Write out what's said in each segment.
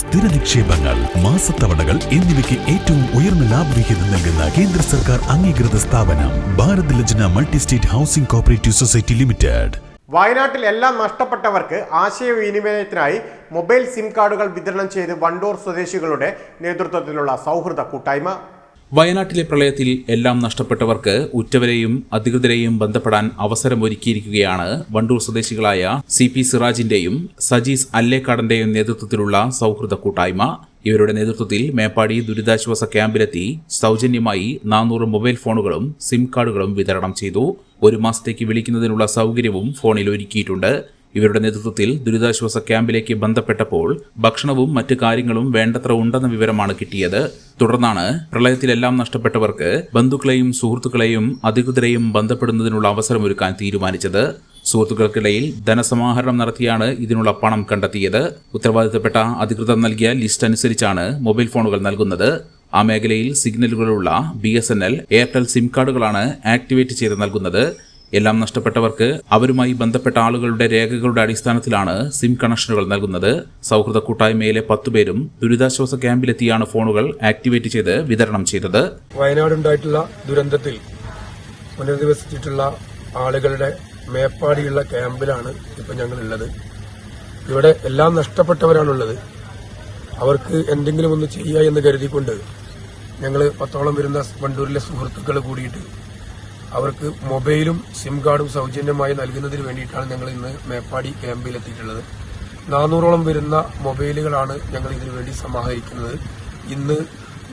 സ്ഥിര നിക്ഷേപങ്ങൾ മാസത്തവണകൾ എന്നിവയ്ക്ക് ഏറ്റവും ഉയർന്ന ലാഭവിഹിതം നൽകുന്ന കേന്ദ്ര സർക്കാർ അംഗീകൃത സ്ഥാപനം Bharat Lajna multi state housing cooperative society limited. വയനാട്ടിൽ എല്ലാം നഷ്ടപ്പെട്ടവർക്ക് ആശയവിനിമയത്തിനായി മൊബൈൽ സിം കാർഡുകൾ വിതരണം ചെയ്ത് വണ്ടൂർ സ്വദേശികളുടെ നേതൃത്വത്തിലുള്ള സൗഹൃദ കൂട്ടായ്മ. വയനാട്ടിലെ പ്രളയത്തിൽ എല്ലാം നഷ്ടപ്പെട്ടവർക്ക് ഉറ്റവരെയും അധികൃതരെയും ബന്ധപ്പെടാൻ അവസരമൊരുക്കിയിരിക്കുകയാണ് വണ്ടൂർ സ്വദേശികളായ സി പി സിറാജിന്റെയും സജീസ് അല്ലേക്കാടന്റെയും നേതൃത്വത്തിലുള്ള സൗഹൃദ കൂട്ടായ്മ. ഇവരുടെ നേതൃത്വത്തിൽ മേപ്പാടി ദുരിതാശ്വാസ ക്യാമ്പിലെത്തി സൗജന്യമായി നാനൂറ് മൊബൈൽ ഫോണുകളും സിം കാർഡുകളും വിതരണം ചെയ്തു. ഒരു മാസത്തേക്ക് വിളിക്കുന്നതിനുള്ള സൗകര്യവും ഫോണിൽ ഒരുക്കിയിട്ടുണ്ട്. ഇവരുടെ നേതൃത്വത്തിൽ ദുരിതാശ്വാസ ക്യാമ്പിലേക്ക് ബന്ധപ്പെട്ടപ്പോൾ ഭക്ഷണവും മറ്റു കാര്യങ്ങളും വേണ്ടത്ര ഉണ്ടെന്ന വിവരമാണ് കിട്ടിയത്. തുടർന്നാണ് പ്രളയത്തിലെല്ലാം നഷ്ടപ്പെട്ടവർക്ക് ബന്ധുക്കളെയും സുഹൃത്തുക്കളെയും അധികൃതരെയും ബന്ധപ്പെടുന്നതിനുള്ള അവസരമൊരുക്കാൻ തീരുമാനിച്ചത്. സുഹൃത്തുക്കൾക്കിടയിൽ ധനസമാഹരണം നടത്തിയാണ് ഇതിനുള്ള പണം കണ്ടെത്തിയത്. ഉത്തരവാദിത്തപ്പെട്ട അധികൃതർ നൽകിയ ലിസ്റ്റ് അനുസരിച്ചാണ് മൊബൈൽ ഫോണുകൾ നൽകുന്നത്. ആ മേഖലയിൽ സിഗ്നലുകളുള്ള B S N L Airtel SIM കാർഡുകളാണ് activate ചെയ്ത് നൽകുന്നത്. എല്ലാം നഷ്ടപ്പെട്ടവർക്ക് അവരുമായി ബന്ധപ്പെട്ട ആളുകളുടെ രേഖകളുടെ അടിസ്ഥാനത്തിലാണ് സിം കണക്ഷനുകൾ നൽകുന്നത്. സൗഹൃദ കൂട്ടായ്മയിലെ പത്തുപേരും ദുരിതാശ്വാസ ക്യാമ്പിലെത്തിയാണ് ഫോണുകൾ ആക്ടിവേറ്റ് ചെയ്ത് വിതരണം ചെയ്തത്. വയനാടുണ്ടായിട്ടുള്ള ദുരന്തത്തിൽ പുനരധിവസിച്ചിട്ടുള്ള ആളുകളുടെ മേപ്പാടിയുള്ള ക്യാമ്പിലാണ് ഇപ്പം ഞങ്ങൾ ഉള്ളത് ഇവിടെ എല്ലാം നഷ്ടപ്പെട്ടവരാണുള്ളത്. അവർക്ക് എന്തെങ്കിലും ഒന്ന് ചെയ്യുക എന്ന് കരുതിക്കൊണ്ട് ഞങ്ങൾ പത്തോളം വരുന്ന വണ്ടൂരിലെ സുഹൃത്തുക്കൾ കൂടിയിട്ട് അവർക്ക് മൊബൈലും സിം കാർഡും സൗജന്യമായി നൽകുന്നതിന് വേണ്ടിയിട്ടാണ് ഞങ്ങൾ ഇന്ന് മേപ്പാടി ക്യാമ്പിൽ എത്തിയിട്ടുള്ളത്. നാനൂറോളം വരുന്ന മൊബൈലുകളാണ് ഞങ്ങൾ ഇതിനു വേണ്ടി സമാഹരിക്കുന്നത്. ഇന്ന്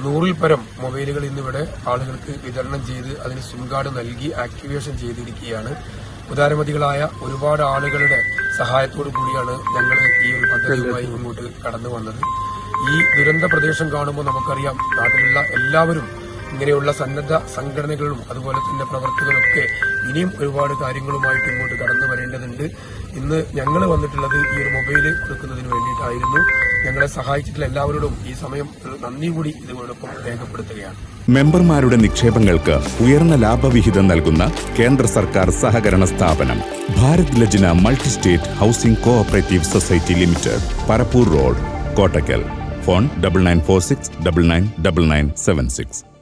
നൂറിൽ പരം മൊബൈലുകൾ ഇന്നിവിടെ ആളുകൾക്ക് വിതരണം ചെയ്ത് അതിന് സിം കാർഡ് നൽകി ആക്ടിവേഷൻ ചെയ്തിരിക്കുകയാണ്. ഉദാരമതികളായ ഒരുപാട് ആളുകളുടെ സഹായത്തോടു കൂടിയാണ് ഞങ്ങൾ ഈ ഒരു പദ്ധതിയുമായി മുന്നോട്ട് കടന്നു വന്നത് ഈ ദുരന്ത പ്രദേശം കാണുമ്പോൾ നമുക്കറിയാം നാട്ടിലുള്ള എല്ലാവരും ഇങ്ങനെയുള്ള സന്നദ്ധ സംഘടനകളും അതുപോലെ തന്നെ പ്രവർത്തകരൊക്കെ ഇനിയും ഒരുപാട് കാര്യങ്ങളുമായിട്ട് ഇങ്ങോട്ട് കടന്നു വരേണ്ടതുണ്ട്. ഇന്ന് ഞങ്ങൾ വന്നിട്ടുള്ളത് ഈ ഒരു മൊബൈൽ കൊടുക്കുന്നതിന് വേണ്ടിയിട്ടായിരുന്നു. ഞങ്ങളെ സഹായിച്ചിട്ടുള്ള എല്ലാവരോടും ഈ സമയം നന്ദി കൂടി ഇതോടൊപ്പം രേഖപ്പെടുത്തുകയാണ്. മെമ്പർമാരുടെ നിക്ഷേപങ്ങൾക്ക് ഉയർന്ന ലാഭവിഹിതം നൽകുന്ന കേന്ദ്ര സർക്കാർ സഹകരണ സ്ഥാപനം Bharat Lajna multi state housing cooperative society limited Parappur road Kottakkal phone double nine four six double nine double nine seven six.